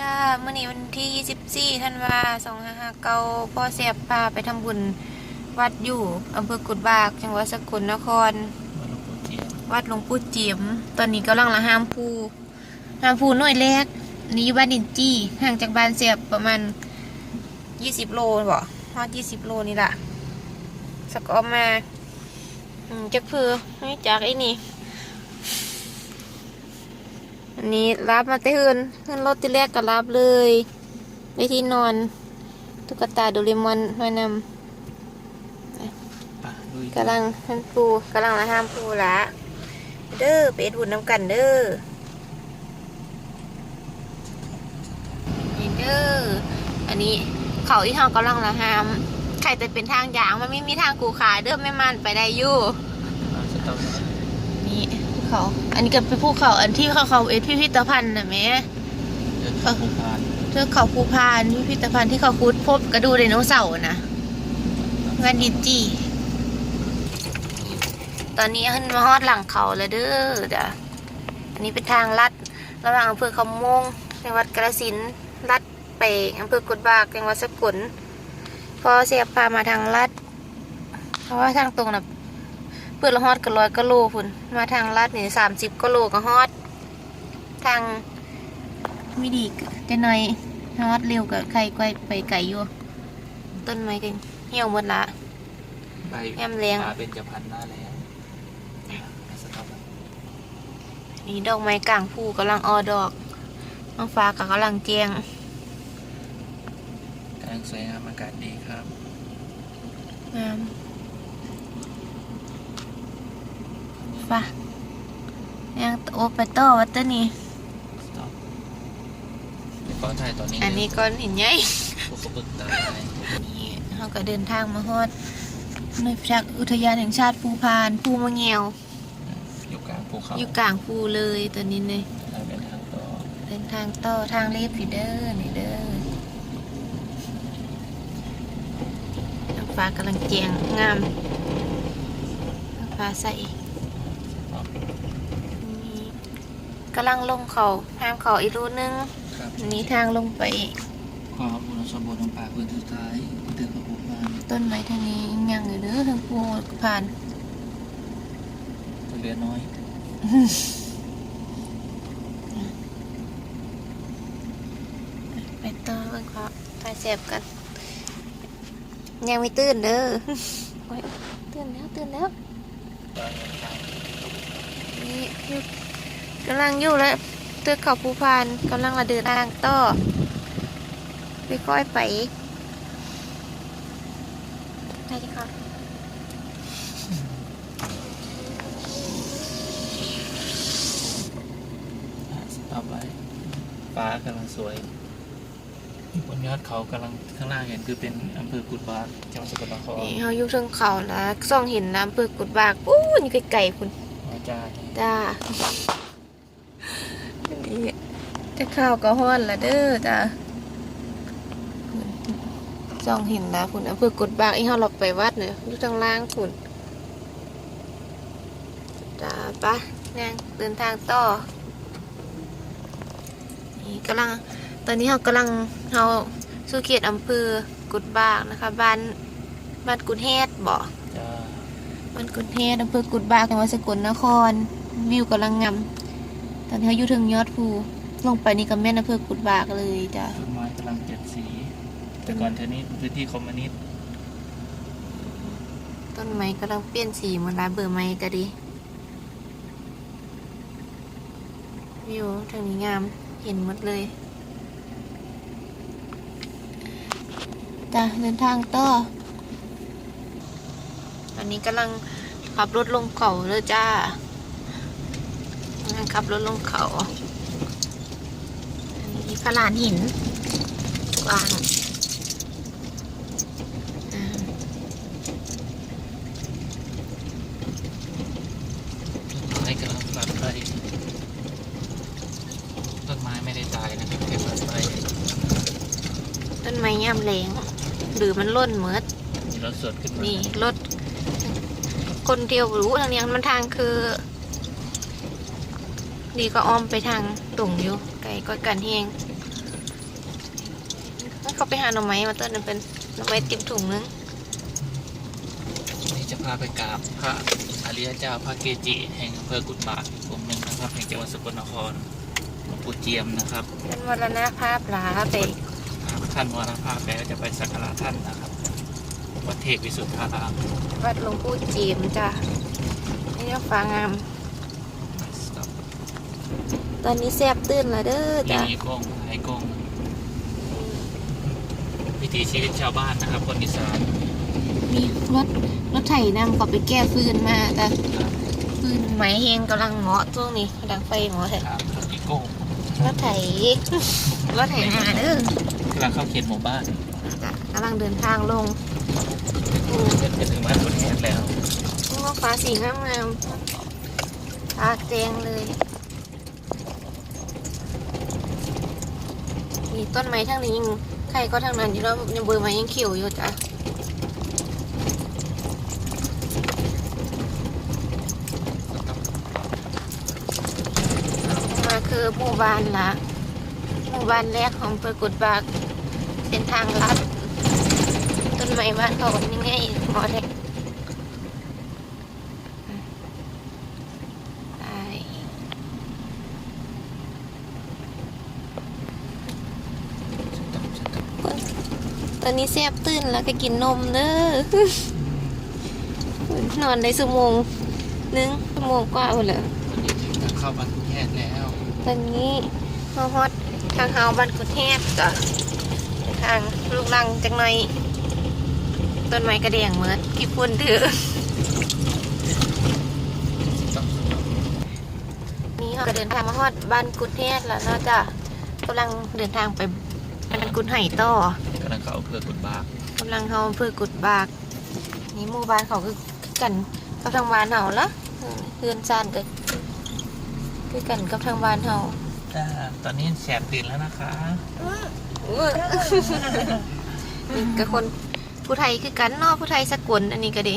จ้าเมื่อนี้วันที่ 24 ธันวา2559พ่อเสียบพาไปทำบุญวัดอยู่อำเภอกุดบาก จังหวัดสกลนคร วัดหลวงปู่เจียม ตอนนี้กำลังละห้ามภูห้ามภูหน่วยแรก นี้อยู่บ้านดินจี้ห่างจากบ้านเสียบประมาณ 20 โลบ่ฮอด20 โลนี่ล่ะสกอมาจักเพื่อให้จากไอ้นี่ อันนี้รับมาแต่เฮือนเฮือนรถที่แรกก็รับเลยไว้ที่นอน ตุ๊กตาโดเรมอนไว้นำกำลังท่านปูกำลังละห้ามปูละเด้อไปเอ็ดบุญน้ำกันเด้อนี่เด้ออันนี้เขาที่ห้องกำลังละห้ามใครแต่เป็นทางยางมันไม่มีทางกูขาเด้อไม่มันไปได้อยู่นี่ภู เขา อันนี้ก็เป็นภูเขาอันที่เขาเขาเอ็ดพิพิธภัณฑ์นะแม่เทือกเขาภูพานพิพิธภัณฑ์ที่เขาคุดพบกระดูกไดโนเสาร์นะงานดินจีตอนนี้ขึ้นมาฮอดหลังเขาแล้วเด้อเด้ออันนี้เป็นทางลัดระหว่างอำเภอคำมงจังหวัดกาฬสินธุ์ลัดไปอำเภอกุดบากจังหวัดสกลพอเสียพามาทางลัด เพราะว่าทางตรงน่ะ เปิดละฮอดก็ร้อยกิโลพุ่นมาทางลัดนี่สามสิบกิโลก็ฮอด ทางไม่ดีจะหน่อยฮอดเร็วกับใครก็ไปไกลอยู่ ต้นไม้กันเหี่ยวหมดละใบแอมเลี้ยงขาเป็นจะพันหน้าแล้วสต๊อปนี่ดอกไม้กลางภูกำลังออดอกน้องฟ้าก็กำลังแจงกำลังสวยงามอากาศดีครับงาม ฟ้ายังโอไปต่อวัดตะนี่สต๊อปเดี๋ยวขอถ่ายตอนนี้อันนี้ก้อนหินใหญ่พวกกระปึกตาลายนี่เราก็เดินทางมาฮอดในพักอุทยานแห่งชาติภูพานภูมะเงียว อยู่กลางภูเขาอยู่กลางภูเลยตอนนี้เลยเราเป็นทางต่อเดินทางต่อทางเลียบฟีเดอร์นี่เด้อน้ำฟ้ากำลังเจียงงามน้ำฟ้าใส กำลังลงเขาห้ามเขาอีกรูนึงครับอันนี้ทางลงไปขอบุญสมบูรณ์ของป่าพื้นสุดท้ายเดือนกับภูพานต้นไม้ทางนี้ยังอยู่เด้อทางภูผ่านตัวเรือน้อยไปต่อเบิ่งเขาถ่ายเสียบกัน ยังไม่ตื่นเด้อโอ๊ยตื่นแล้วตื่นแล้วนี่อยู่ กำลังอยู่แล้วเตือกเขาภูพานกำลังระเดินทางต่อไปค่อยไปไปดีค่ะสต๊อปไว้ฟ้ากำลังสวยอยู่บนยอดเขากำลังข้างล่างเห็นคือเป็นอำเภอกุดบาสจังหวัดสกลนครนี่เขาอยู่เทิงเขาแล้วส่องเห็นน้ำเปิดกุดบากอู้ยอยู่ไกลๆคุณอาจา รย์จ้านี่จะข้าวก็ฮ้อนละเด้อจ้าส่องเห็นนะคุณอำเภอกุดบากอีเขาเราไปวัดเนี่ยอยู่ทางล่างคุณจ้าปะนางเดินทางต่อนี่กำลังตอนนี้เรากำลังเราสู่เขตอำเภอกุดบากนะคะบ้านบ้านกุดเฮดบ่จ้าบ้านกุดเฮดอำเภอกุดบากจังหวัดสกลนครวิวกำลังงาม ตอนนี้เขาอยู่ถึงยอดภูลงไปนี่ก็แม่นอำเภอกุดบากเลยจ้ะต้นไม้กำลังเจ็ดสี แต่ก่อนเธอนี้พื้นที่คอมมิวนิสต์ต้นไม้กำลังเปลี่ยนสีเหมือนลายเบอร์ไม้ก็ดีวิวทางนี้งามเห็นหมดเลยจ้ะเดินทางต่อตอนนี้กำลังขับรถลงเขาเลยจ้ากำลัง ขับรถลงเขาอันนี้พระลานหินกว้างอ่าต้นไม้กำลังฝัดไปต้นไม้ไม่ได้ตายนะครับแค่ฝัดไปต้นไม้ย่ำแรงหรือมันล่นเหมือดมีรถสดขึ้นมานี่รถคนเดียวรู้ทางนี้มันทางคือ ดีก็อ้อมไปทางตรงอยู่ไกลก็กันเฮงเขาไปหาหน่อไม้มาต้นนั้นเป็นหน่อไม้เต็มถุงนึงนี่จะพาไปกราบพระอริยเจ้าพระเกจิแห่งอำเภอกุฎบากองค์หนึ่งนะครับแห่งจังหวัดสกลนครหลวงปู่เจียมนะครับเป็นมรณภาพหลาไปท่านมรณภาพแล้วจะไปสักการะท่านนะครับวัดเทพวิสุทธารามวัดหลวงปู่จีมจ้ะนี่ก็ฟ้างาม ตอนนี้แซบตื้นแล้วเด้อจ้ะมีกงไห้กงวิถีชีวิตชาวบ้านนะครับ คนอีสานมีรถรถไถนำก็ไปแก้ฟืนมาจ้ะฟืนไหมเฮงกำลังเหมาะช่วงนี้ดังไฟเหมาะแท้ครับครับอีโกงรถไถรถไถนาเด้อกำลังเข้าเขตหมู่บ้านจ้ะกำลังเดินทางลงจะถึงบ้านคนแทนแล้วงอกฟ้าสีงามงามๆตาแดงเลย ต้นไม้ทั้งนี้ยังใครก็ทั้งนั้นอยู่แล้วยังเบอร์ไม้ยังเขียวอยู่จ้ะมาคือหมู่บ้านละหมู่บ้านแรกของเปรกุดบากเป็นทางลัด ต้นไม้บ้านเขายังไงหมอแท็กไป ตอนนี้แซบตื่นแล้วก็กินนมเด้อนอนได้ชั่วโมงหนึงชั่วโมงกว่าหมดเลยทางเข้าบ้านคุณแทนแล้ว ตอนนี้เฮาฮอดทางเฮาบ้านกุดแฮดจ้ะทางลูกลังจังหน่อยต้นไม้กระเดียงเหมือนกี่ปุ่นเถือะนี่เราก็เดินทางมาฮอดบ้านกุดแฮดแล้วเนาะจ้ะกำลังเดินทางไปบ้านกุดไห่ต่อกำ ลังเข้าอำเภอกุฎบากกำลังเฮาอำเพื่อกุดบาก นี่หมู่บ้านเขาคือกันกับทางบ้านเฮาละเออเฮือนซ่านกันคือกันกับทางบ้านเฮาจ้าตอนนี้แสบตื่นแล้วนะคะนี่กับคนผู้ไทยคือกันเนาะผู้ไทยสกลอันนี้ก็ดี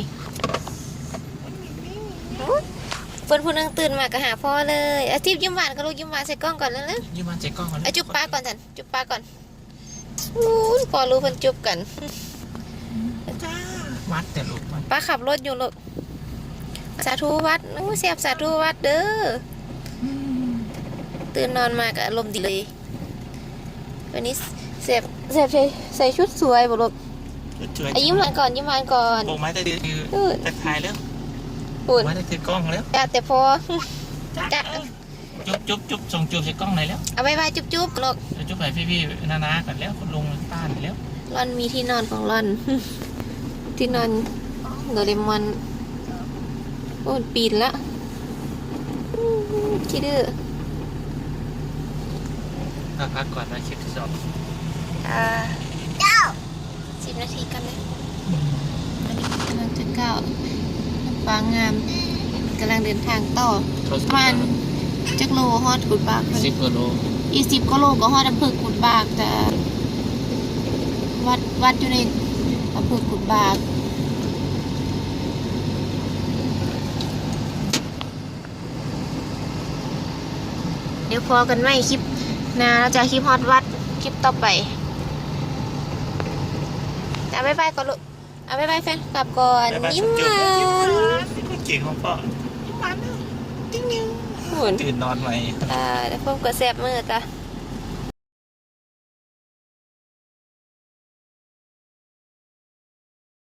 เพิ่นผู้หนึงตื่นมาก็หาพ่อเลยอาทิตย์ยิ้มหวานก็ลูกยิ้มหวานใส่กล้องก่อนแล้วนะยืมมาเจ๊กล้องก่อนเอาจุ๊บป้าก่อนสันจุ๊บป้าก่อน อู้ยพอรู้เพิ่นจุ๊บกันจ้าวัดแต่ลูกมันป้าขับรถอยู่ลูกสาธุวัดอู้เสียบสาธุวัดเด้อตื่นนอนมาก็อารมณ์ดีเลยวันนี้เสียบเสียบใส่ใส่ชุดสวยบ่ลูกช่วยอายิ้มหวานก่อนยิ้มหวานก่อนโบกไม้ตะดือคืออือจะถ่ายแล้วปุ่นไม้ตะถือกล้องแล้วจ้าแต่พอจ้ะ จุ๊บจุ๊บจุ๊บส่งจุ๊บใส่กล้องหน่อยแล้วเอาบายบายจุ๊บจุ๊บลูกเดี๋ยวจุ๊บให้พี่ๆนานาๆก่อนแล้วคุณลุงป้าหน่อยแล้วร่อนมีที่นอนของร่อน ที่นอนโดเรมอนโอ้ยปีนละอื้อคิดดื้อพักก่อนนะคลิปที่สองอ่าสิบนาทีกันเลยอันนี้กำลังจะก้าวฟ้างามกำลังเดินทางต่อประมาณ จักโลฮอดกุดบากสิบกิโลอีสิบกิโลก็ฮอดอำเภอกุดบากแต่วัดวัดอยู่ในอำเภอกุดบากเดี๋ยวพอกันไหมคลิปหนะเราจะคลิปฮอตวัดคลิปต่อไปเอาบายบายก่อนลูกเอาบายบายแฟนกลับก่อนยิ้มหวานเก่งของพ่อยิ้มหวานนะจิ้ง นิ้วหุ่นตื่นนอนใหม่อ่าเดี๋ยวพบกับแซบมือจ้ะ